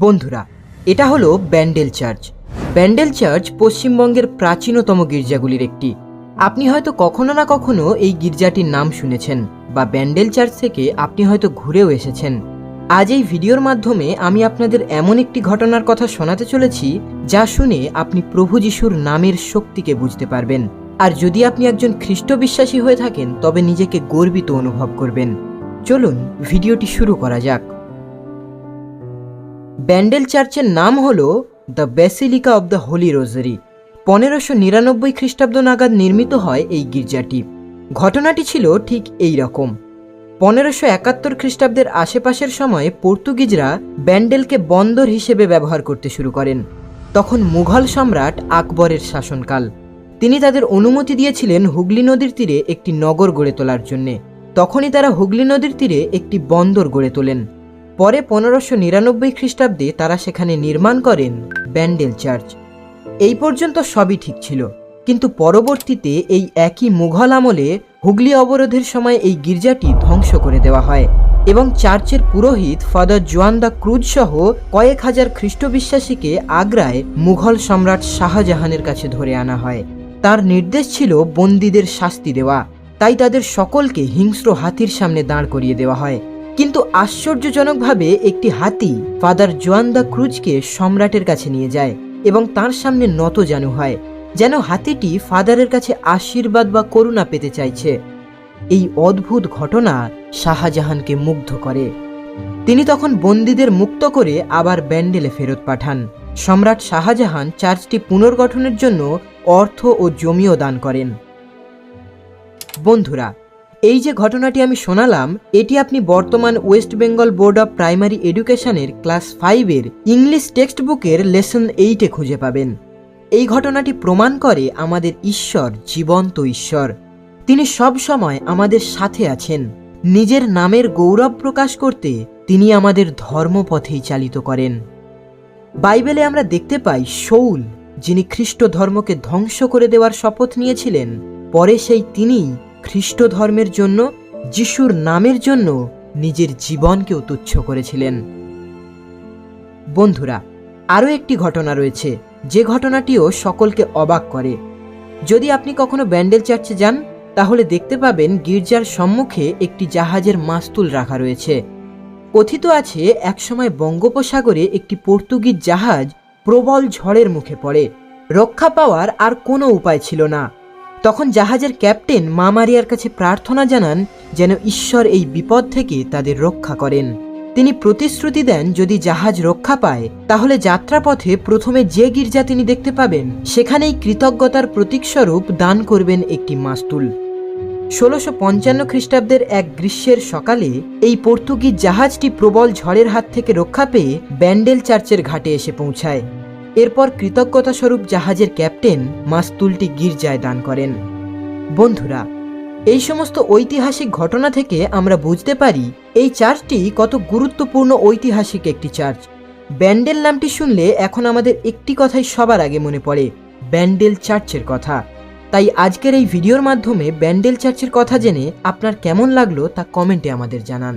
বন্ধুরা, এটা হলো ব্যান্ডেল চার্চ। ব্যান্ডেল চার্চ পশ্চিমবঙ্গের প্রাচীনতম গির্জাগুলির একটি। আপনি হয়তো কখনো না কখনো এই গির্জাটির নাম শুনেছেন বা ব্যান্ডেল চার্চ থেকে আপনি হয়তো ঘুরেও এসেছেন। আজ এই ভিডিওর মাধ্যমে আমি আপনাদের এমন একটি ঘটনার কথা শোনাতে চলেছি যা শুনে আপনি প্রভু যিশুর নামের শক্তিকে বুঝতে পারবেন। আর যদি আপনি একজন খ্রিস্ট বিশ্বাসী হয়ে থাকেন, তবে নিজেকে গর্বিত অনুভব করবেন। চলুন, ভিডিওটি শুরু করা যাক। ব্যান্ডেল চার্চের নাম হল the Basilica of the Holy Rosary. পনেরোশো নিরানব্বই খ্রিস্টাব্দ নাগাদ নির্মিত হয় এই গির্জাটি। ঘটনাটি ছিল ঠিক এই রকম। পনেরোশো একাত্তর খ্রিস্টাব্দের আশেপাশের সময়ে পর্তুগিজরা ব্যান্ডেলকে বন্দর হিসেবে ব্যবহার করতে শুরু করেন। তখন মুঘল সম্রাট আকবরের শাসনকাল। তিনি তাদের অনুমতি দিয়েছিলেন হুগলি নদীর তীরে একটি নগর গড়ে তোলার জন্যে। তখনই তারা হুগলি নদীর তীরে একটি বন্দর গড়ে তোলেন। পরে পনেরোশো নিরানব্বই খ্রিস্টাব্দে তারা সেখানে নির্মাণ করেন ব্যান্ডেল চার্চ। এই পর্যন্ত সবই ঠিক ছিল। কিন্তু পরবর্তীতে এই একই মুঘল আমলে হুগলি অবরোধের সময় এই গির্জাটি ধ্বংস করে দেওয়া হয় এবং চার্চের পুরোহিত ফাদার জোয়ান দ্য ক্রুজ সহ কয়েক হাজার খ্রিস্ট বিশ্বাসীকে আগ্রায় মুঘল সম্রাট শাহজাহানের কাছে ধরে আনা হয়। তার নির্দেশ ছিল বন্দীদের শাস্তি দেওয়া। তাই তাদের সকলকে হিংস্র হাতির সামনে দাঁড় করিয়ে দেওয়া হয়। কিন্তু আশ্চর্যজনকভাবে একটি হাতি ফাদার জোয়ান দ্য ক্রুজকে সম্রাটের কাছে নিয়ে যায় এবং তার সামনে নত জানু হয়, যেন হাতিটি ফাদারের কাছে আশীর্বাদ বা করুণা পেতে চাইছে। এই অদ্ভুত ঘটনা শাহজাহানকে মুগ্ধ করে। তিনি তখন বন্দীদের মুক্ত করে আবার ব্যান্ডেলে ফেরত পাঠান। সম্রাট শাহজাহান চার্চটি পুনর্গঠনের জন্য অর্থ ও জমিও দান করেন। বন্ধুরা এই যে ঘটনাটি আমি শোনালাম, এটি আপনি বর্তমান West Bengal board of primary এডুকেশনের ক্লাস ফাইভের ইংলিশ টেক্সট বুকের লেসন এইটে খুঁজে পাবেন। এই ঘটনাটি প্রমাণ করে আমাদের ঈশ্বর, জীবন্ত ঈশ্বর। তিনি সব সময় আমাদের সাথে আছেন। নিজের নামের গৌরব প্রকাশ করতে তিনি আমাদের ধর্মপথেই চালিত করেন। বাইবেলে আমরা দেখতে পাই শৌল যিনি খ্রিস্ট ধর্মকে ধ্বংস করে দেওয়ার শপথ নিয়েছিলেন, পরে সেই তিনিই খ্রিস্ট ধর্মের জন্য, যিশুর নামের জন্য নিজের জীবনকেও তুচ্ছ করেছিলেন। বন্ধুরা, আরও একটি ঘটনা রয়েছে। যে ঘটনাটিও সকলকে অবাক করে। যদি আপনি কখনো ব্যান্ডেল চার্চে যান, তাহলে দেখতে পাবেন গির্জার সম্মুখে একটি জাহাজের মাস্তুল রাখা রয়েছে। কথিত আছে, একসময় বঙ্গোপসাগরে একটি পর্তুগিজ জাহাজ প্রবল ঝড়ের মুখে পড়ে। রক্ষা পাওয়ার আর কোনো উপায় ছিল না। তখন জাহাজের ক্যাপ্টেন মা মারিয়ার কাছে প্রার্থনা জানান যেন ঈশ্বর এই বিপদ থেকে তাদের রক্ষা করেন। তিনি প্রতিশ্রুতি দেন, যদি জাহাজ রক্ষা পায়, তাহলে যাত্রাপথে প্রথমে যে গির্জা তিনি দেখতে পাবেন, সেখানেই কৃতজ্ঞতার প্রতীকস্বরূপ দান করবেন একটি মাস্তুল। ষোলোশো পঞ্চান্ন খ্রিস্টাব্দের এক গ্রীষ্মের সকালে এই পর্তুগিজ জাহাজটি প্রবল ঝড়ের হাত থেকে রক্ষা পেয়ে ব্যান্ডেল চার্চের ঘাটে এসে পৌঁছায়। এরপর কৃতজ্ঞতা স্বরূপ জাহাজের ক্যাপ্টেন মাস্তুলটি গির্জায় দান করেন। বন্ধুরা, এই সমস্ত ঐতিহাসিক ঘটনা থেকে আমরা বুঝতে পারি, এই চার্চটি কত গুরুত্বপূর্ণ ঐতিহাসিক একটি চার্চ। ব্যান্ডেল নামটি শুনলে এখন আমাদের একটি কথাই সবার আগে মনে পড়ে, ব্যান্ডেল চার্চের কথা। তাই আজকের এই ভিডিওর মাধ্যমে ব্যান্ডেল চার্চের কথা জেনে আপনার কেমন লাগল তা কমেন্টে আমাদের জানান।